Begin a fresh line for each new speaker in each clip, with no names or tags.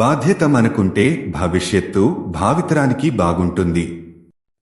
బాధ్యత మనకుంటే భవిష్యత్తు భావితరానికి బాగుంటుంది.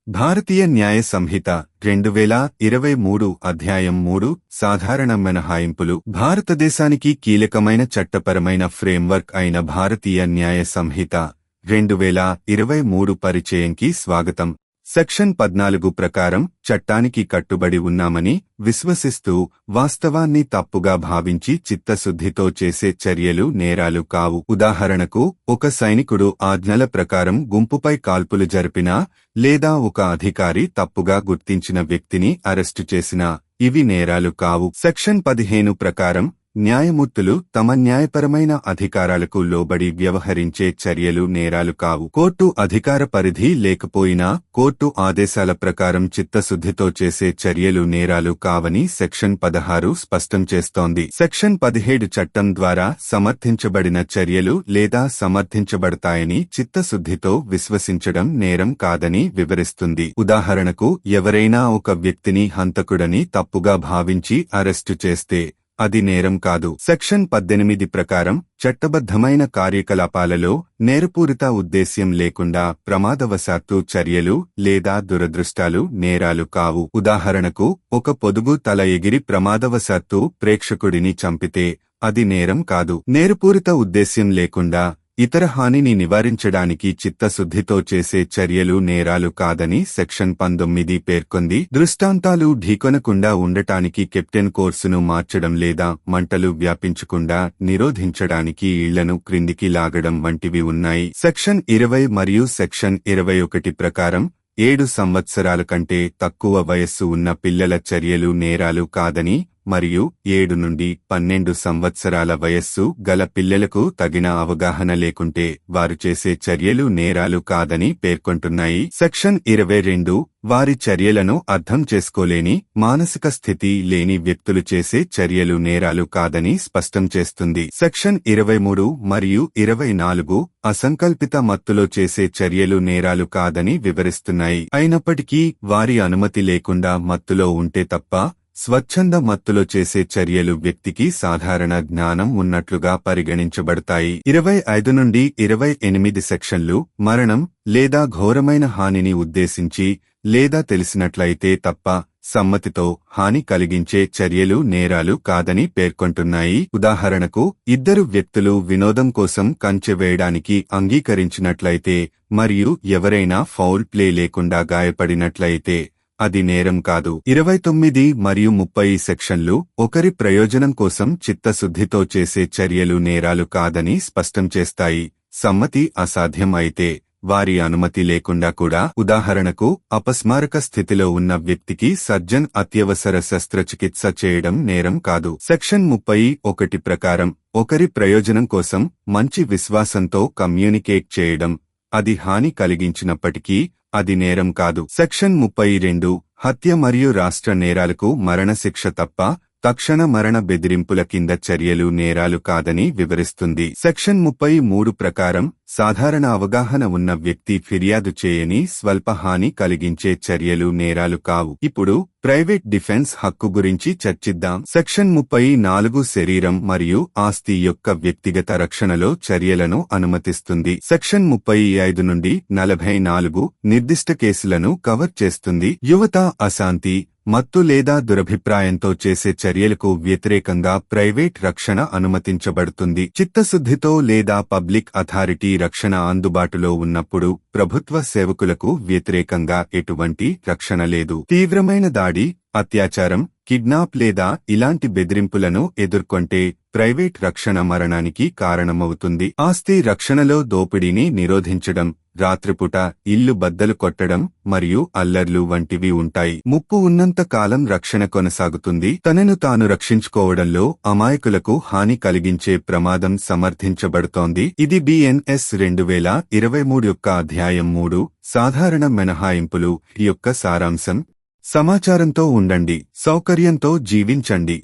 భారతీయ న్యాయ సంహిత రెండు వేల ఇరవై మూడు అధ్యాయం మూడు సాధారణ మినహాయింపులు భారతదేశానికి కీలకమైన చట్టపరమైన ఫ్రేమ్వర్క్ అయిన భారతీయ న్యాయ సంహిత రెండు వేల ఇరవై మూడు పరిచయంకి స్వాగతం. సెక్షన్ పద్నాలుగు ప్రకారం చట్టానికి కట్టుబడి ఉన్నామని విశ్వసిస్తూ వాస్తవాన్ని తప్పుగా భావించి చిత్తశుద్ధితో చేసే చర్యలు నేరాలు కావు. ఉదాహరణకు ఒక సైనికుడు ఆజ్ఞల ప్రకారం గుంపుపై కాల్పులు జరిపినా లేదా ఒక అధికారి తప్పుగా గుర్తించిన వ్యక్తిని అరెస్టు చేసినా ఇవి నేరాలు కావు. సెక్షన్ పదిహేను ప్రకారం న్యాయమూర్తులు తమ న్యాయపరమైన అధికారాలకు లోబడి వ్యవహరించే చర్యలు నేరాలు కావు. కోర్టు అధికార పరిధి లేకపోయినా కోర్టు ఆదేశాల ప్రకారం చిత్తశుద్ధితో చేసే చర్యలు నేరాలు కావని సెక్షన్ పదహారు స్పష్టం చేస్తోంది. సెక్షన్ పదిహేడు చట్టం ద్వారా సమర్థించబడిన చర్యలు లేదా సమర్థించబడతాయని చిత్తశుద్ధితో విశ్వసించడం నేరం కాదని వివరిస్తుంది. ఉదాహరణకు ఎవరైనా ఒక వ్యక్తిని హంతకుడని తప్పుగా భావించి అరెస్టు చేస్తే అది నేరం కాదు. సెక్షన్ పద్దెనిమిది ప్రకారం చట్టబద్ధమైన కార్యకలాపాలలో నేరపూరిత ఉద్దేశ్యం లేకుండా ప్రమాదవశాత్తు చర్యలు లేదా దురదృష్టాలు నేరాలు కావు. ఉదాహరణకు ఒక పొదుగు తల ఎగిరి ప్రమాదవశాత్తు ప్రేక్షకుడిని చంపితే అది నేరం కాదు. నేరపూరిత ఉద్దేశ్యం లేకుండా ఇతర హానిని నివారించడానికి చిత్తశుద్ధితో చేసే చర్యలు నేరాలు కాదని సెక్షన్ పంతొమ్మిది పేర్కొంది. దృష్టాంతాలు ఢీకొనకుండా ఉండటానికి కెప్టెన్ కోర్సును మార్చడం లేదా మంటలు వ్యాపించకుండా నిరోధించడానికి ఇళ్ళను క్రిందికి లాగడం వంటివి ఉన్నాయి. సెక్షన్ ఇరవై మరియు సెక్షన్ ఇరవై ఒకటి ప్రకారం ఏడు సంవత్సరాల కంటే తక్కువ వయస్సు ఉన్న పిల్లల చర్యలు నేరాలు కాదని మరియు ఏడు నుండి పన్నెండు సంవత్సరాల వయస్సు గల పిల్లలకు తగిన అవగాహన లేకుంటే వారు చేసే చర్యలు నేరాలు కాదని పేర్కొంటున్నాయి. సెక్షన్ ఇరవై రెండు వారి చర్యలను అర్థం చేసుకోలేని మానసిక స్థితి లేని వ్యక్తులు చేసే చర్యలు నేరాలు కాదని స్పష్టం చేస్తుంది. సెక్షన్ ఇరవై మూడు మరియు ఇరవై నాలుగు అసంకల్పిత మత్తులో చేసే చర్యలు నేరాలు కాదని వివరిస్తున్నాయి. అయినప్పటికీ వారి అనుమతి లేకుండా మత్తులో ఉంటే తప్ప స్వచ్ఛంద మత్తులో చేసే చర్యలు వ్యక్తికి సాధారణ జ్ఞానం ఉన్నట్లుగా పరిగణించబడతాయి. ఇరవై ఐదు నుండి ఇరవై ఎనిమిది సెక్షన్లు మరణం లేదా ఘోరమైన హానిని ఉద్దేశించి లేదా తెలిసినట్లయితే తప్ప సమ్మతితో హాని కలిగించే చర్యలు నేరాలు కాదని పేర్కొంటున్నాయి. ఉదాహరణకు ఇద్దరు వ్యక్తులు వినోదం కోసం కంచె వేయడానికి అంగీకరించినట్లయితే మరియు ఎవరైనా ఫౌల్ ప్లే లేకుండా గాయపడినట్లయితే అది నేరం కాదు. ఇరవై తొమ్మిది మరియు ముప్పై సెక్షన్లు ఒకరి ప్రయోజనం కోసం చిత్తశుద్ధితో చేసే చర్యలు నేరాలు కాదని స్పష్టం చేస్తాయి. సమ్మతి అసాధ్యం అయితే వారి అనుమతి లేకుండా కూడా ఉదాహరణకు అపస్మారక స్థితిలో ఉన్న వ్యక్తికి సర్జన్ అత్యవసర శస్త్రచికిత్స చేయడం నేరం కాదు. సెక్షన్ ముప్పై ఒకటి ప్రకారం ఒకరి ప్రయోజనం కోసం మంచి విశ్వాసంతో కమ్యూనికేట్ చేయడం అది హాని కలిగించినప్పటికీ అది నేరం కాదు. సెక్షన్ ముప్పై రెండు హత్య మరియు రాష్ట్ర నేరాలకు మరణశిక్ష తప్ప తక్షణ మరణ బెదిరింపుల కింద చర్యలు నేరాలు కాదని వివరిస్తుంది. సెక్షన్ ముప్పై మూడు ప్రకారం సాధారణ అవగాహన ఉన్న వ్యక్తి ఫిర్యాదు చేయని స్వల్ప హాని కలిగించే చర్యలు నేరాలు కావు. ఇప్పుడు ప్రైవేట్ డిఫెన్స్ హక్కు గురించి చర్చిద్దాం. సెక్షన్ ముప్పై నాలుగు శరీరం మరియు ఆస్తి యొక్క వ్యక్తిగత రక్షణలో చర్యలను అనుమతిస్తుంది. సెక్షన్ ముప్పై ఐదు నుండి నలభై నాలుగు నిర్దిష్ట కేసులను కవర్ చేస్తుంది. యువత అశాంతి మత్తు లేదా దురభిప్రాయంతో చేసే చర్యలకు వ్యతిరేకంగా ప్రైవేట్ రక్షణ అనుమతించబడుతుంది. చిత్తశుద్ధితో లేదా పబ్లిక్ అథారిటీ రక్షణ అందుబాటులో ఉన్నప్పుడు ప్రభుత్వ సేవకులకు వ్యతిరేకంగా ఎటువంటి రక్షణ లేదు. తీవ్రమైన దాడి అత్యాచారం కిడ్నాప్ లేదా ఇలాంటి బెదిరింపులను ఎదుర్కొంటే ప్రైవేట్ రక్షణ మరణానికి కారణమవుతుంది. ఆస్తి రక్షణలో దోపిడీని నిరోధించడం రాత్రిపూట ఇల్లు బద్దలు కొట్టడం మరియు అల్లర్లు వంటివి ఉంటాయి. ముప్పు ఉన్నంత కాలం రక్షణ కొనసాగుతుంది. తనను తాను రక్షించుకోవడంలో అమాయకులకు హాని కలిగించే ప్రమాదం సమర్థించబడుతోంది. ఇది బిఎన్ఎస్ రెండు వేల ఇరవై మూడు యొక్క అధ్యాయం మూడు. సాధారణ మినహాయింపులు యొక్క సారాంశం. సమాచారంతో ఉండండి. సౌకర్యంతో జీవించండి.